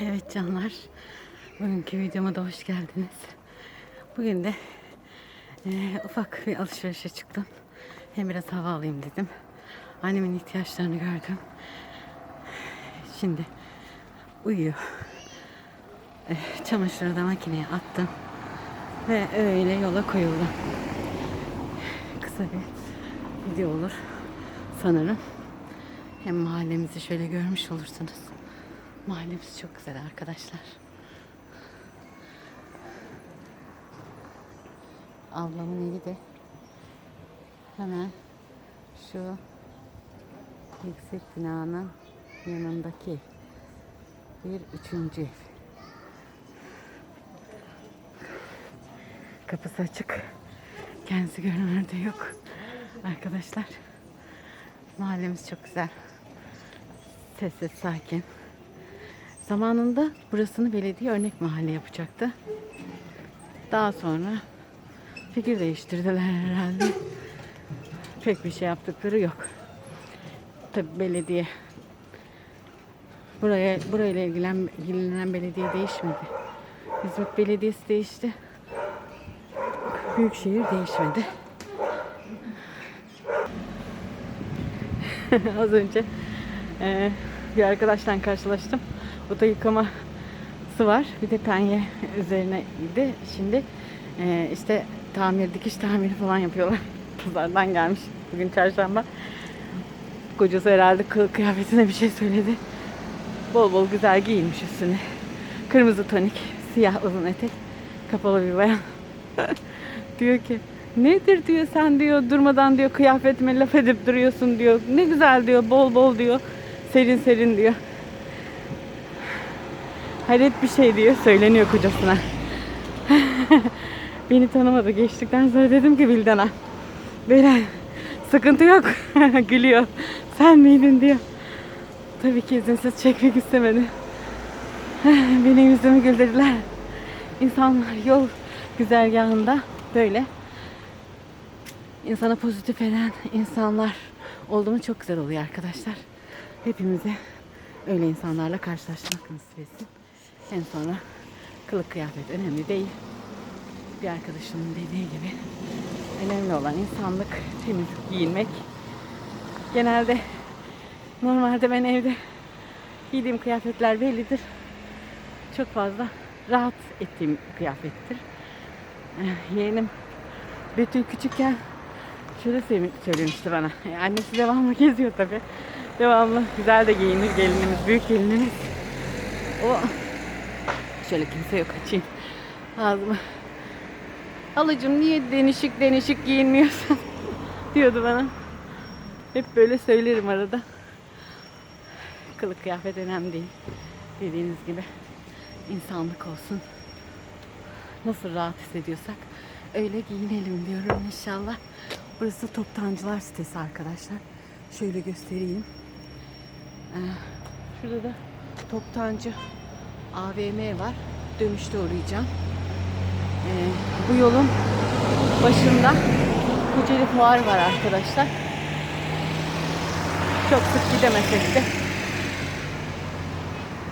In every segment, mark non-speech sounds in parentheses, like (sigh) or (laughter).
Evet canlar, bugünkü videoma da hoş geldiniz. Bugün de eee, ufak bir alışverişe çıktım. Hem biraz hava alayım dedim. Annemin ihtiyaçlarını gördüm. Şimdi uyuyor. Eh, Çamaşırı da makineye attım. Ve öyle yola koyuldum. Kısa bir video olur sanırım. Hem mahallemizi şöyle görmüş olursunuz. Mahallemiz çok güzel arkadaşlar. Ablamın evi de hemen şu yüksek binanın yanındaki bir üçüncü ev. Kapısı açık. Kendisi görünürde yok. Arkadaşlar mahallemiz çok güzel. Sessiz, sakin. Zamanında burasını belediye örnek mahalle yapacaktı. Daha sonra fikir değiştirdiler herhalde. Pek bir şey yaptıkları yok. Tabi belediye buraya burayla ilgilen, ilgilenen belediye değişmedi. İzmit Belediyesi değişti. Büyükşehir değişmedi. (laughs) Az önce eee, bir arkadaşla karşılaştım. Oda yıkaması var. Bir de penye üzerineydi. Şimdi eee, işte tamir, dikiş tamiri falan yapıyorlar. (laughs) Pazardan gelmiş. Bugün çarşamba. Kocası herhalde kıyafetine bir şey söyledi. Bol bol güzel giyinmiş üstüne. Kırmızı tonik, siyah uzun etek, kapalı bir bayan. (laughs) diyor ki nedir diyor sen diyor durmadan diyor kıyafetime laf edip duruyorsun diyor. Ne güzel diyor bol bol diyor. Serin serin diyor. Hayret bir şey diyor söyleniyor kocasına. (laughs) Beni tanımadı geçtikten sonra dedim ki Vildan'a. Böyle sıkıntı yok. (laughs) Gülüyor. Sen miydin diyor. Tabii ki izinsiz çekmek istemedi. (laughs) Benim yüzümü güldürdüler. İnsanlar yol güzergahında böyle insana pozitif eden insanlar olduğunu çok güzel oluyor arkadaşlar. Hepimize öyle insanlarla karşılaşmak nasip etsin. En sonra kılık kıyafet önemli değil. Bir arkadaşımın dediği gibi önemli olan insanlık, temiz giyinmek. Genelde normalde ben evde giydiğim kıyafetler bellidir. Çok fazla rahat ettiğim kıyafettir. Eh, Yeğenim Betül küçükken şöyle söylemişti bana. E, annesi devamlı (laughs) geziyor tabi. Devamlı güzel de giyinir gelinimiz, büyük gelinimiz. O şöyle kimse yok açayım ağzımı. Halacığım niye denişik denişik giyinmiyorsun (laughs) diyordu bana. Hep böyle söylerim arada. Kılık kıyafet önemli değil. Dediğiniz gibi insanlık olsun. Nasıl rahat hissediyorsak öyle giyinelim diyorum inşallah. Burası Toptancılar sitesi arkadaşlar. Şöyle göstereyim. Ee, şurada da Toptancı AVM var. Dönüşte uğrayacağım. Ee, bu yolun başında Kocaeli Fuar var arkadaşlar. Çok sık gidemesek de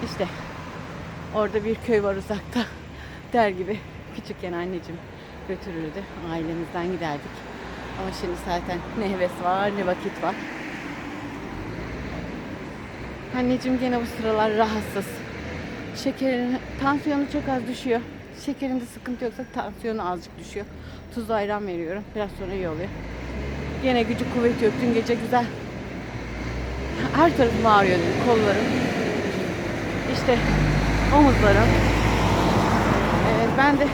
işte orada bir köy var uzakta (laughs) der gibi küçükken anneciğim götürürdü. Ailemizden giderdik. Ama şimdi zaten ne heves var ne vakit var. Anneciğim gene bu sıralar rahatsız. Şekerin, tansiyonu çok az düşüyor. Şekerinde sıkıntı yoksa tansiyonu azıcık düşüyor. Tuzlu ayran veriyorum. Biraz sonra iyi oluyor. Gene gücü kuvveti yok. Dün gece güzel. Her tarafım ağrıyor dedi. Kollarım. İşte omuzlarım. Ee, ben de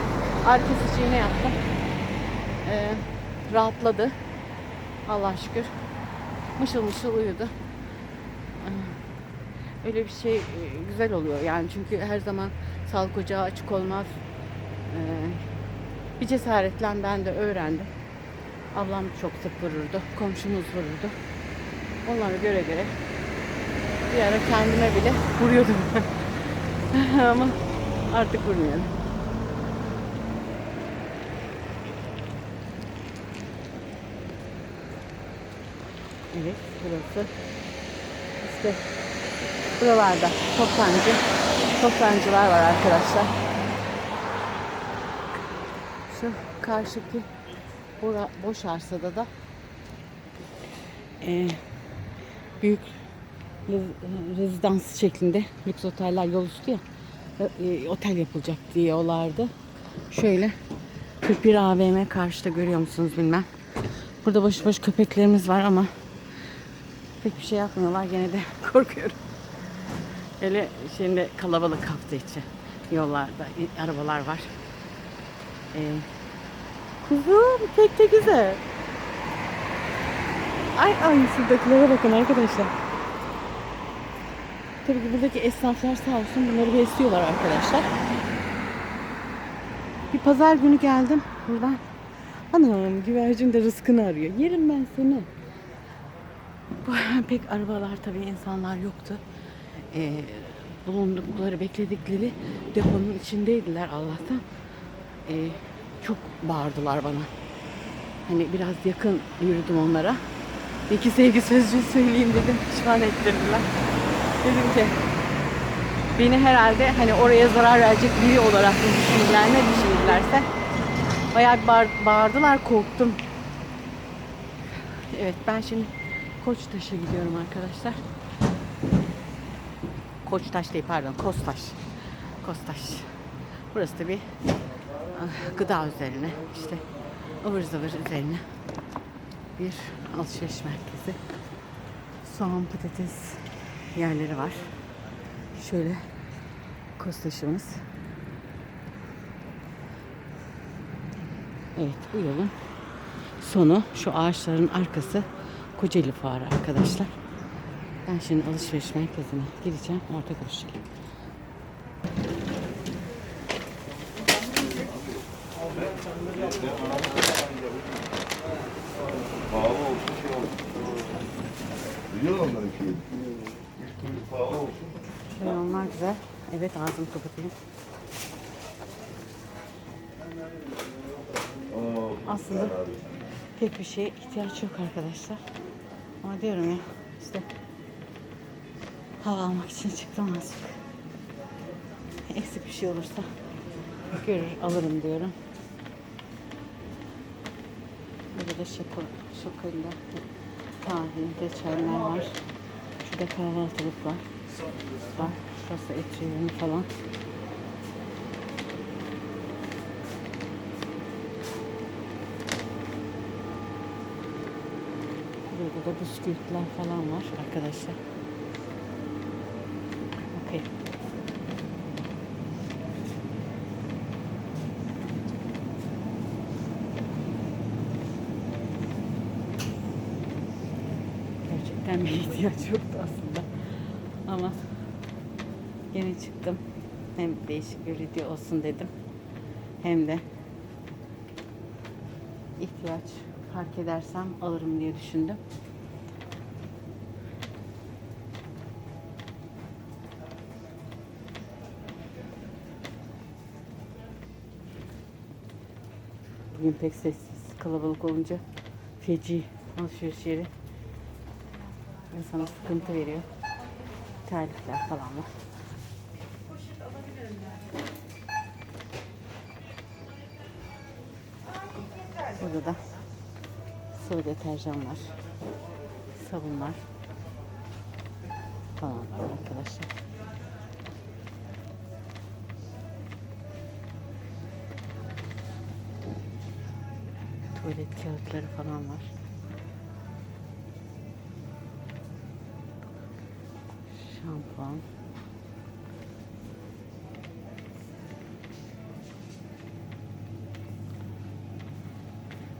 kesici iğne yaptım. Ee, rahatladı. Allah şükür. Mışıl mışıl uyudu. Öyle bir şey e, güzel oluyor yani çünkü her zaman sağlık ocağı açık olmaz. Ee, bir cesaretle ben de öğrendim. Ablam çok sık vururdu, komşumuz vururdu. Onları göre göre bir ara kendime bile vuruyordum. (laughs) Ama artık vurmuyorum. Evet, burası işte buralarda toptancı Toptancılar var arkadaşlar. Şu karşıki bura, boş arsada da e, büyük rez- rezidans şeklinde lüks oteller yol üstü ya e, otel yapılacak diyorlardı. Şöyle 41 AVM karşıda görüyor musunuz bilmem. Burada boş boş köpeklerimiz var ama pek bir şey yapmıyorlar. Gene de (laughs) korkuyorum. Hele şimdi kalabalık hafta içi. Yollarda arabalar var. Ee, kuzum pek de güzel. Ay ay şuradakilere bakın arkadaşlar. Tabii ki buradaki esnaflar sağ olsun bunları besliyorlar arkadaşlar. Bir pazar günü geldim buradan. Anam güvercin de rızkını arıyor. Yerim ben seni. Bu (laughs) pek arabalar tabii insanlar yoktu. Ee, bulundukları, bekledikleri deponun içindeydiler Allah'tan. Ee, çok bağırdılar bana. Hani biraz yakın yürüdüm onlara. İki sevgi sözcüğü söyleyeyim dedim. Pişman ettirdiler. Dedim ki beni herhalde hani oraya zarar verecek biri olarak mı düşünürler ne düşünürlerse bayağı bir bağır- bağırdılar korktum. Evet ben şimdi Koçtaş'a gidiyorum arkadaşlar. Koçtaş değil pardon Kostaş. Kostaş. Burası da bir ah, gıda üzerine işte ıvır zıvır üzerine bir alışveriş merkezi. Soğan patates yerleri var. Şöyle Kostaş'ımız. Evet bu yolun sonu şu ağaçların arkası Kocaeli Fuarı arkadaşlar. Ben şimdi alışveriş merkezine gideceğim. Orada görüşelim. Pahalı olsun şey olsun. Biliyor onlar ki. Pahalı olsun. Şöyle onlar güzel. Evet ağzımı kapatayım. Aslında pek bir şeye ihtiyaç yok arkadaşlar. Ama diyorum ya hava almak için çıktım azıcık. Eksik bir şey olursa görür alırım diyorum. Burada da şoko, şokolla tahin, reçeller var. Şurada kahvaltılık var. Var. Şurası et reyonu falan. Burada da bisküvitler falan var arkadaşlar. Okey. Gerçekten bir ihtiyaç yoktu aslında. Ama çıktım. Hem değişik bir video olsun dedim. Hem de ihtiyaç fark edersem alırım diye düşündüm. Bugün pek sessiz, kalabalık olunca feci alışveriş yeri insana sıkıntı veriyor. Terlikler falan var. Burada da sıvı deterjan var. Sabunlar falan var arkadaşlar. Tuvalet kağıtları falan var.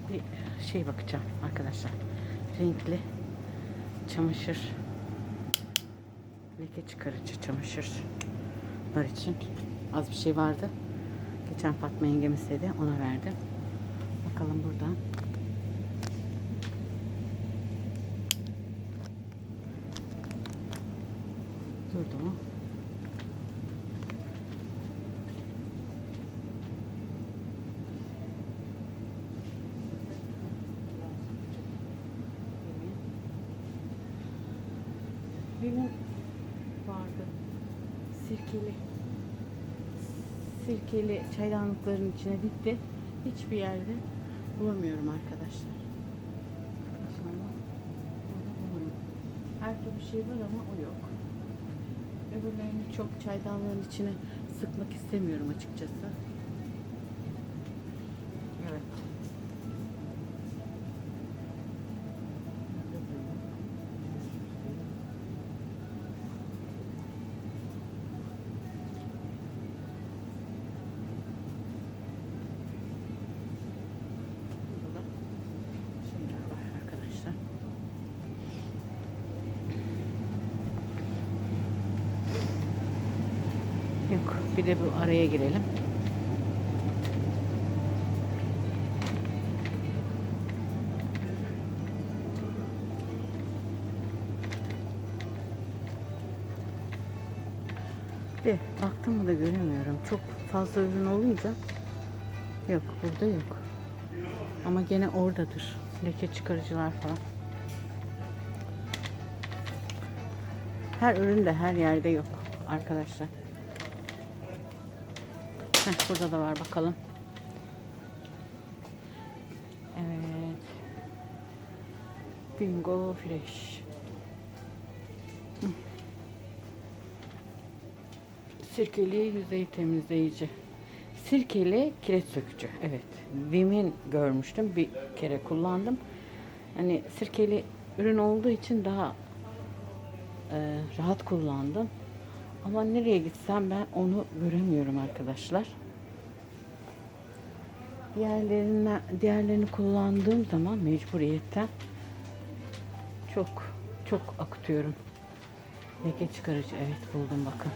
Bir şey bakacağım arkadaşlar. Renkli çamaşır leke çıkarıcı çamaşırlar için az bir şey vardı. Geçen Fatma yengem istedi. Ona verdim. Bakalım buradan. Durdu mu? Benim vardı. Sirkeli. sirkeli çaydanlıkların içine bitti. Hiçbir yerde bulamıyorum arkadaşlar. İnşallah bulurum. Her türlü şey var ama o yok. Öbürlerini çok çaydanlığın içine sıkmak istemiyorum açıkçası. Evet. Burada da şeyler var arkadaşlar. Yok bir de bu araya girelim. De baktım mı da göremiyorum. Çok fazla ürün olunca yok burada yok. Ama gene oradadır. Leke çıkarıcılar falan. Her ürün de her yerde yok arkadaşlar. Heh, burada da var bakalım. Evet. Bingo Fresh. Sirkeli yüzey temizleyici. Sirkeli kireç sökücü. Evet. Vim'in görmüştüm. Bir kere kullandım. Hani sirkeli ürün olduğu için daha e, rahat kullandım. Ama nereye gitsem ben onu göremiyorum arkadaşlar. Diğerlerine, diğerlerini kullandığım zaman mecburiyetten çok çok akıtıyorum. Leke çıkarıcı evet buldum bakın.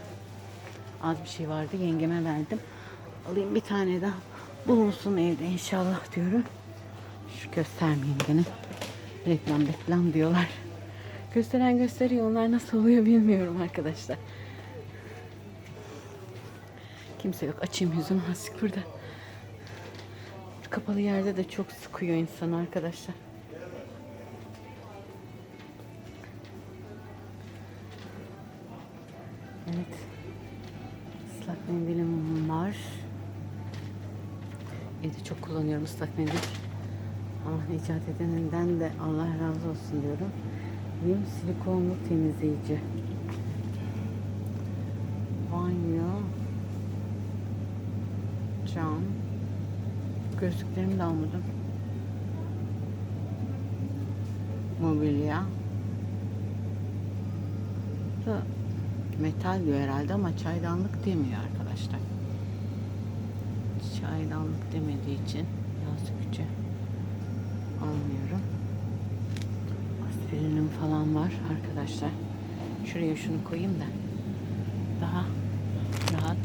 Az bir şey vardı yengeme verdim. Alayım bir tane daha bulunsun evde inşallah diyorum. Şu göstermeyeyim gene. Reklam reklam diyorlar. Gösteren gösteriyor. Onlar nasıl oluyor bilmiyorum arkadaşlar. Kimse yok. Açayım yüzümü azıcık burada. Kapalı yerde de çok sıkıyor insan arkadaşlar. Evet. Islak mendilim var. Evde çok kullanıyorum ıslak mendil. Allah icat edeninden de Allah razı olsun diyorum. Vim silikonlu temizleyici. Banyo. Cam. Gözlüklerimi de almadım. Mobilya. Da metal diyor herhalde ama çaydanlık demiyor arkadaşlar. Çaydanlık demediği için sökücü almıyorum. Aspirinim falan var arkadaşlar. Şuraya şunu koyayım da daha rahat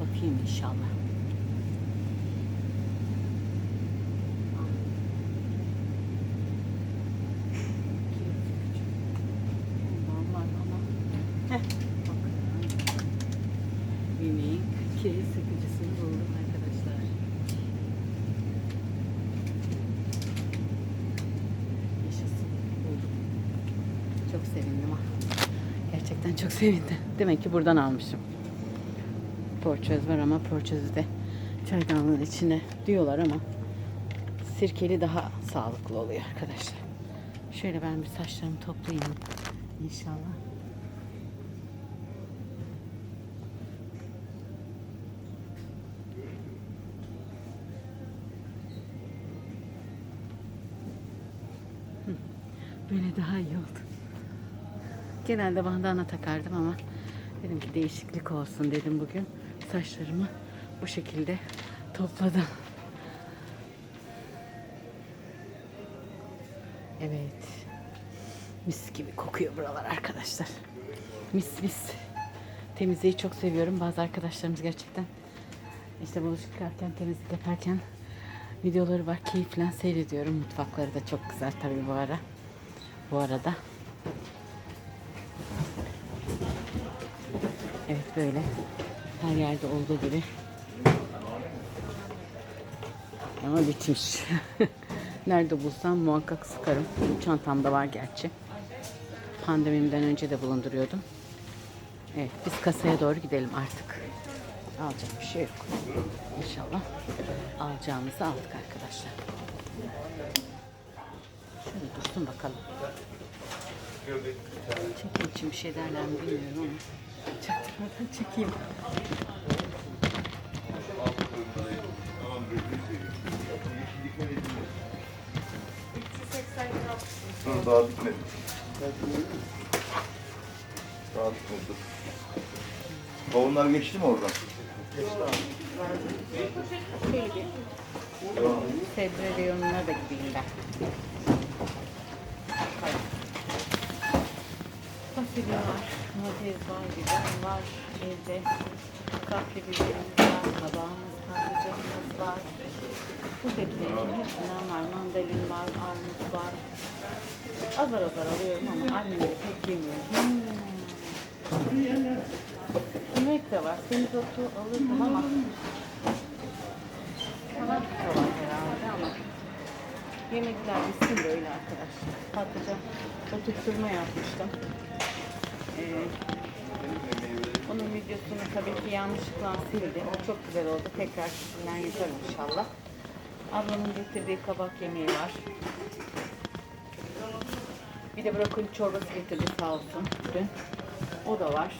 bakayım inşallah. Ondan var ama. Heh, bak. Yemeğin kireç sıkıcısını buldum arkadaşlar. Yaşasın. Buldum. Çok sevindim ha. Gerçekten çok sevindim. Demek ki buradan almışım. Porçöz var ama porçözü de çaydanlığın içine diyorlar ama sirkeli daha sağlıklı oluyor arkadaşlar. Şöyle ben bir saçlarımı toplayayım inşallah. Böyle daha iyi oldu. Genelde bandana takardım ama dedim ki değişiklik olsun dedim bugün. Saçlarımı bu şekilde topladım. Evet. Mis gibi kokuyor buralar arkadaşlar. Mis mis. Temizliği çok seviyorum. Bazı arkadaşlarımız gerçekten işte bulaşık yıkarken, temizlik yaparken videoları var. Keyifle seyrediyorum. Mutfakları da çok güzel tabii bu ara. Bu arada. Evet böyle. Her yerde olduğu gibi. Ama bitmiş. (laughs) Nerede bulsam muhakkak sıkarım. Çantamda var gerçi. Pandemimden önce de bulunduruyordum. Evet biz kasaya doğru gidelim artık. Alacak bir şey yok. İnşallah alacağımızı aldık arkadaşlar. Dursun bakalım. Çekim için bir şey derler mi bilmiyorum ama çaktırmadan çekeyim. Tamam gözünü seveyim. Yeşillik ne dedin? 380 gram. Dur daha bitmedi. Daha bitmedi dur. Kavunlar geçti mi oradan? Şöyle bir sebze reyonuna da gideyim ben. Fasulye var, domates var, biber var, evde kapya biberimiz var, kabağımız, patlıcanımız var. Bu sebzelerin hepsinden var. Mandalin var, armut var. Azar azar alıyorum ama annemleri pek yemiyorum. Hmm. Yemek de var. Semizotu alırdım ama Salata da var herhalde ama yemekler bitsin de öyle arkadaşlar. Patlıcan oturtturma yapmıştım. Onun videosunu tabii ki yanlışlıkla sildim. Çok güzel oldu. Tekrar sizinle yaparım inşallah. Ablamın getirdiği kabak yemeği var. Bir de brokoli çorbası getirdi sağ olsun dün. O da var.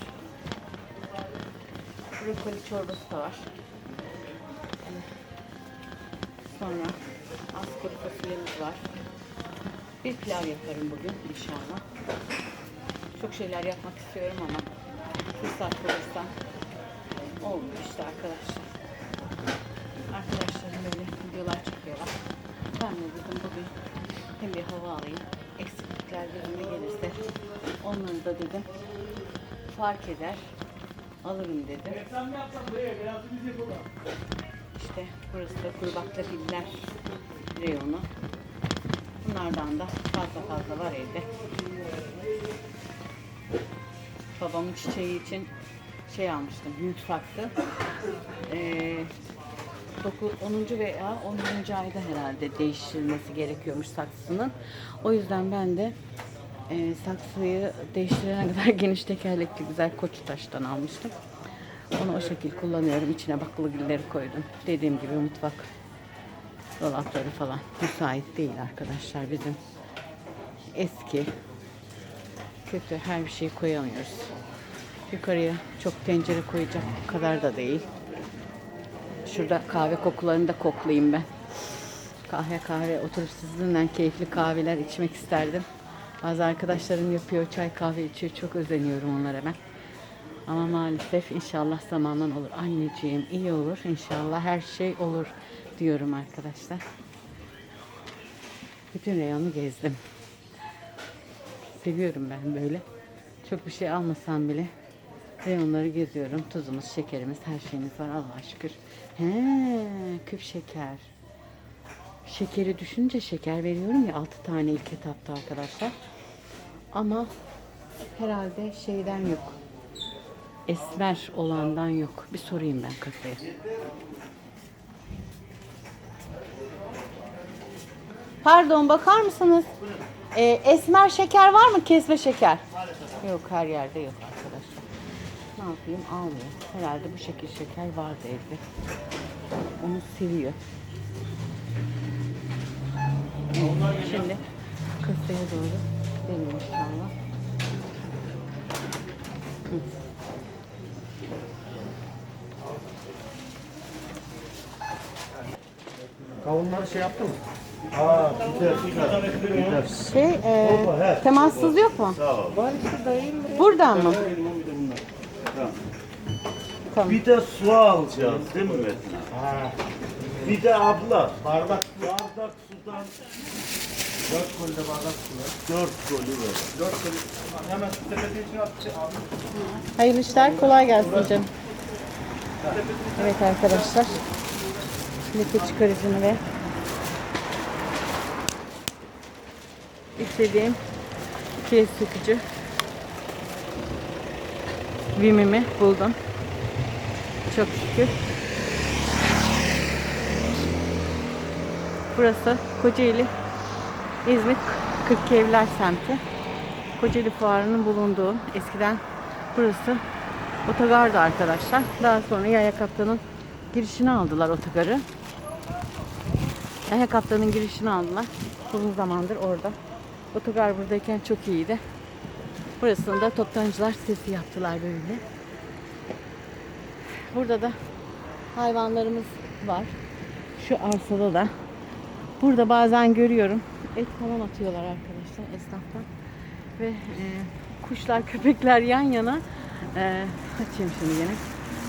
Brokoli çorbası da var. Sonra az kuru fasulyemiz var. Bir pilav yaparım bugün inşallah. Çok şeyler yapmak istiyorum ama fırsat bulursam olmuyor işte arkadaşlar. Arkadaşlarım böyle videolar çekiyorlar. Ben de dedim bugün hem bir hava alayım. Eksiklikler gözüme gelirse onları da dedim fark eder alırım dedim. İşte burası da kuru baklagiller reyonu. Bunlardan da fazla fazla var evde. Babamın çiçeği için şey almıştım, mutfaksı. Ee, 9, 10. veya 11. ayda herhalde değiştirilmesi gerekiyormuş saksısının. O yüzden ben de e, saksıyı değiştirene kadar (laughs) geniş tekerlekli güzel koç taştan almıştım. Onu o şekil kullanıyorum. İçine baklagilleri koydum. Dediğim gibi mutfak dolapları falan müsait değil arkadaşlar. Bizim eski kötü her bir şeyi koyamıyoruz. Yukarıya çok tencere koyacak kadar da değil. Şurada kahve kokularını da koklayayım ben. Kahve kahve oturup sizinle keyifli kahveler içmek isterdim. Bazı arkadaşlarım yapıyor çay kahve içiyor. Çok özeniyorum onlara ben. Ama maalesef inşallah zamanla olur. Anneciğim iyi olur. İnşallah her şey olur diyorum arkadaşlar. Bütün reyonu gezdim. Seviyorum ben böyle. Çok bir şey almasam bile reyonları geziyorum. Tuzumuz, şekerimiz, her şeyimiz var Allah'a şükür. He, küp şeker. Şekeri düşünce şeker veriyorum ya 6 tane ilk etapta arkadaşlar. Ama herhalde şeyden yok. Esmer olandan yok. Bir sorayım ben kafeye. Pardon bakar mısınız? Ee, esmer şeker var mı? Kesme şeker. Yok her yerde yok arkadaşlar. Ne yapayım? Almıyor. Herhalde bu şekil şeker vardı evde. Onu seviyor. Şimdi kafeye doğru gidelim inşallah. Kavunları şey yaptın mı? Şey, e, temassız yok mu? Var. Buradan mı? Tamam. Bir de su alacağız değil mi Metin? Ha, Bir de abla bardak, bardak sudan dört kolide bardak su var. dört golü ver. Dört kolide, hemen sepeti içine at, abi. Hayırlı işler, kolay gelsin canım. Evet arkadaşlar. Leke çıkarıcını ve istediğim kireç sökücü Vimimi buldum. Çok şükür. Burası Kocaeli İzmit 42 Evler semti. Kocaeli Fuarı'nın bulunduğu eskiden burası Otogardı arkadaşlar. Daha sonra Yaya Kaptan'ın girişini aldılar otogarı. Yaya Kaptan'ın girişini aldılar. Uzun zamandır orada. Otogar buradayken çok iyiydi. Burasında toptancılar sesi yaptılar böyle. Burada da hayvanlarımız var. Şu arsada da. Burada bazen görüyorum. Et falan atıyorlar arkadaşlar esnaftan. Ve e, kuşlar, köpekler yan yana. E, açayım şimdi yine.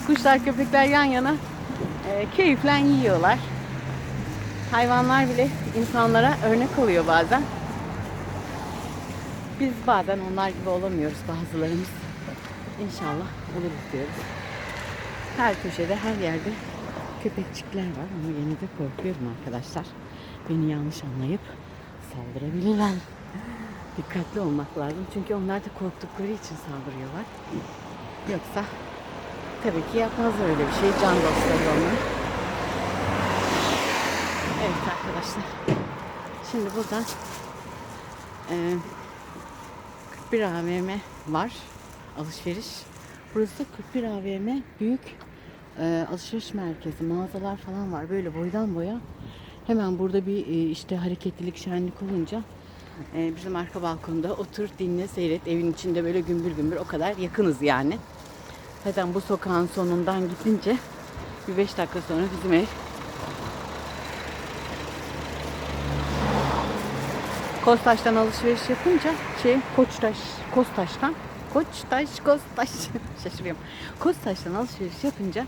Kuşlar, köpekler yan yana e, keyifle yiyorlar. Hayvanlar bile insanlara örnek oluyor bazen. Biz bazen onlar gibi olamıyoruz bazılarımız. İnşallah oluruz diyoruz. Her köşede, her yerde köpekçikler var ama yine de korkuyorum arkadaşlar. Beni yanlış anlayıp saldırabilirler. Dikkatli olmak lazım çünkü onlar da korktukları için saldırıyorlar. Yoksa tabii ki yapmazlar öyle bir şey. Can dostları onlar. Evet arkadaşlar. Şimdi buradan eee 41 AVM var. Alışveriş. Burası 41 AVM büyük e, alışveriş merkezi. Mağazalar falan var. Böyle boydan boya. Hemen burada bir e, işte hareketlilik, şenlik olunca e, bizim arka balkonda otur, dinle, seyret. Evin içinde böyle gümbür gümbür o kadar yakınız yani. Zaten bu sokağın sonundan gidince bir 5 dakika sonra bizim ev Kostaş'tan alışveriş yapınca şey Koçtaş, Kostaş'tan Koçtaş, Kostaş (laughs) şaşırıyorum. Kostaş'tan alışveriş yapınca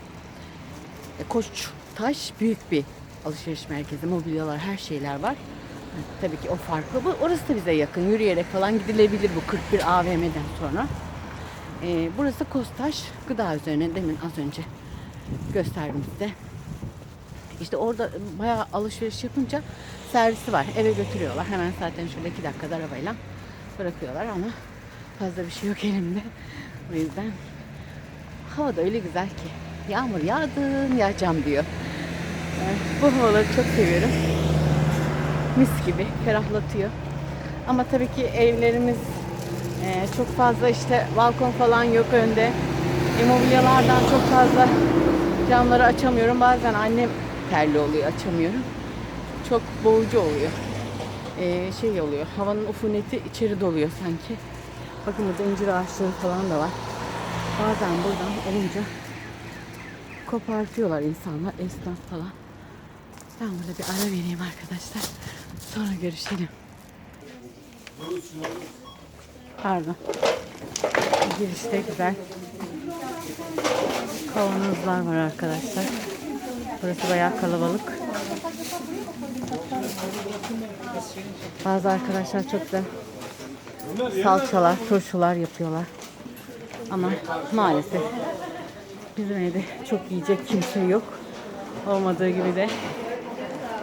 e, Koçtaş büyük bir alışveriş merkezi, mobilyalar, her şeyler var. Tabii ki o farklı. Bu orası da bize yakın. Yürüyerek falan gidilebilir bu 41 AVM'den sonra. E, burası Kostaş gıda üzerine demin az önce gösterdim size. İşte orada bayağı alışveriş yapınca servisi var. Eve götürüyorlar. Hemen zaten şöyle iki dakikada arabayla bırakıyorlar ama fazla bir şey yok elimde. O yüzden hava da öyle güzel ki. Yağmur yağdım yağacağım diyor. Ee, bu havaları çok seviyorum. Mis gibi ferahlatıyor. Ama tabii ki evlerimiz e, çok fazla işte balkon falan yok önde. E, çok fazla camları açamıyorum. Bazen annem terli oluyor açamıyorum. Çok boğucu oluyor. Ee, şey oluyor. Havanın ufuneti içeri doluyor sanki. Bakın burada incir ağaçları falan da var. Bazen buradan olunca kopartıyorlar insanlar, esnaf falan. Ben burada bir ara vereyim arkadaşlar. Sonra görüşelim. Pardon. Girişte güzel kavanozlar var arkadaşlar. Burası bayağı kalabalık. Bazı arkadaşlar çok güzel salçalar, turşular yapıyorlar. Ama maalesef bizim evde çok yiyecek kimse yok. Olmadığı gibi de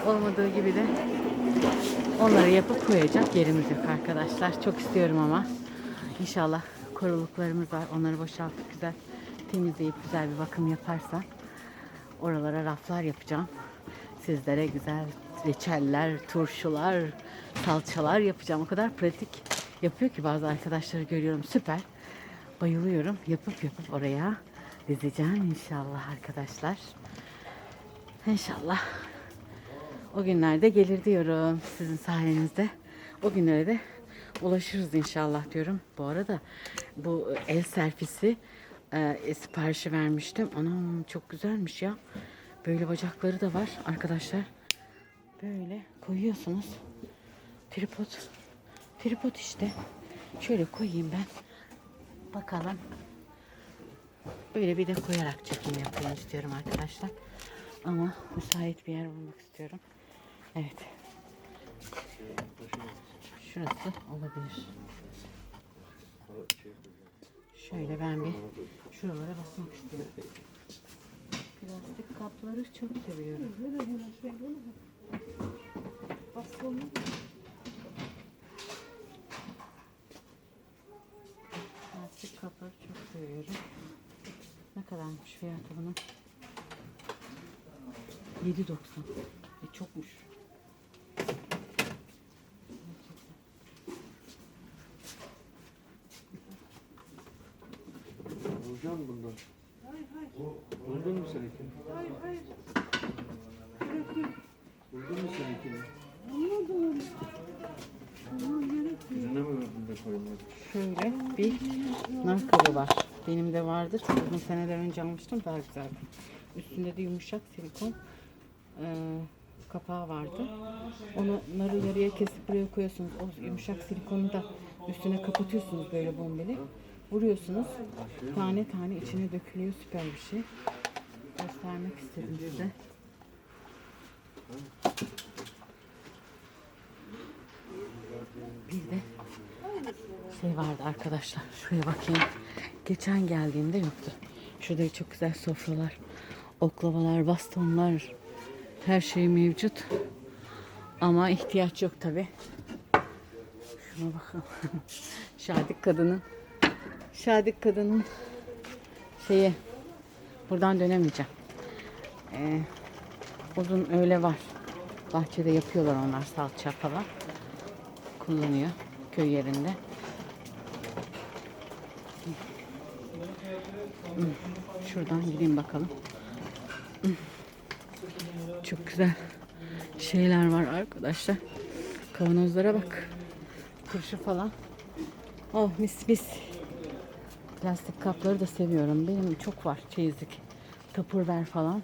olmadığı gibi de onları yapıp koyacak yerimiz yok arkadaşlar. Çok istiyorum ama inşallah koruluklarımız var. Onları boşaltıp güzel temizleyip güzel bir bakım yaparsa oralara raflar yapacağım. Sizlere güzel reçeller, turşular, salçalar yapacağım. O kadar pratik yapıyor ki bazı arkadaşları görüyorum. Süper. Bayılıyorum. Yapıp yapıp oraya dizeceğim inşallah arkadaşlar. İnşallah o günlerde gelir diyorum sizin sayenizde. O günlere de ulaşırız inşallah diyorum. Bu arada bu el serfisi e, siparişi vermiştim. Anam çok güzelmiş ya. Böyle bacakları da var arkadaşlar. Böyle koyuyorsunuz. Tripod. Tripod işte. Şöyle koyayım ben. Bakalım. Böyle bir de koyarak çekim yapayım istiyorum arkadaşlar. Ama müsait bir yer bulmak istiyorum. Evet. Şurası olabilir. Şöyle ben bir şuralara basmak istiyorum. Plastik kapları çok seviyorum. Plastik kapları çok seviyorum. Ne kadarmış fiyatı bunun? 7.90. E çokmuş. Buldun mu seninkini? Mi verdin de? Şöyle bir nar kabı var. Benim de vardı. Çok uzun seneler önce almıştım. Daha güzeldi. Üstünde de yumuşak silikon eee, kapağı vardı. Onu narı yarıya kesip buraya koyuyorsunuz. O yumuşak silikonu da üstüne kapatıyorsunuz böyle bombeli. Vuruyorsunuz. Tane tane içine dökülüyor. Süper bir şey. Göstermek istedim size. Bir de şey vardı arkadaşlar. Şuraya bakayım. Geçen geldiğimde yoktu. Şurada çok güzel sofralar, oklavalar, bastonlar, her şey mevcut. Ama ihtiyaç yok tabi. Şuna bakın. (laughs) Şadik kadının Şadik kadının şeyi buradan dönemeyeceğim. Ee, uzun öyle var. Bahçede yapıyorlar onlar salça falan. Kullanıyor köy yerinde. Şuradan gideyim bakalım. Çok güzel şeyler var arkadaşlar. Kavanozlara bak. Turşu falan. Oh mis mis. Plastik kapları da seviyorum. Benim çok var çeyizlik. Tupperware falan.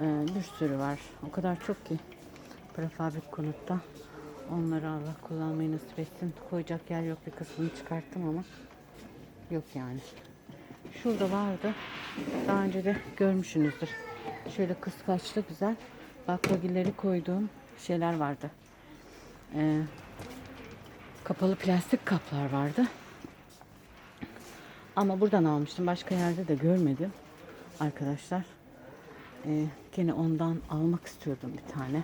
Ee, bir sürü var. O kadar çok ki. Prefabrik konutta. Onları Allah kullanmayı nasip etsin. Koyacak yer yok. Bir kısmını çıkarttım ama yok yani. Şurada vardı. Daha önce de görmüşsünüzdür. Şöyle kıskaçlı güzel baklagilleri koyduğum şeyler vardı. Ee, kapalı plastik kaplar vardı. Ama buradan almıştım. Başka yerde de görmedim. Arkadaşlar. Ee, gene ondan almak istiyordum bir tane.